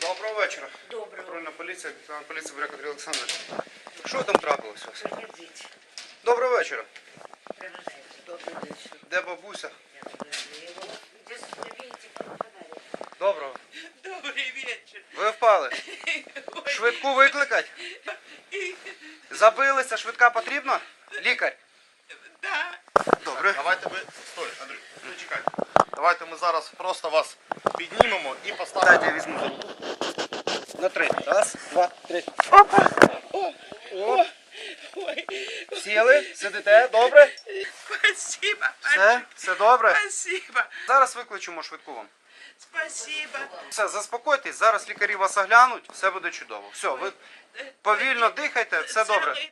Доброго вечора. Доброго. Патрульна поліція, лейтенант поліції Буряк Андрій Олександрович. Що там трапилося? у вас? Приходіть. Доброго вечора. Приглашайте. Добрый вечер. Де бабуся? Доброго. Добрий вечір. Ви впали. Швидку викликать? Забилися, швидка потрібна? Лікар. да. Добре. Давайте ми. Стой, Андрій, не чекайте. Давайте ми зараз просто вас піднімемо і поставимо. Дайте я візьму за руку. На три. Раз, два, три. Опа! Оп. Ой, Сіли, сидите, добре? спасибо, Все, все добре. Спасибо, Зараз викличемо швидку вам. спасибо. Все, заспокойтесь, зараз лікарі вас оглянуть, все буде чудово. Все, ви повільно дихайте, все добре.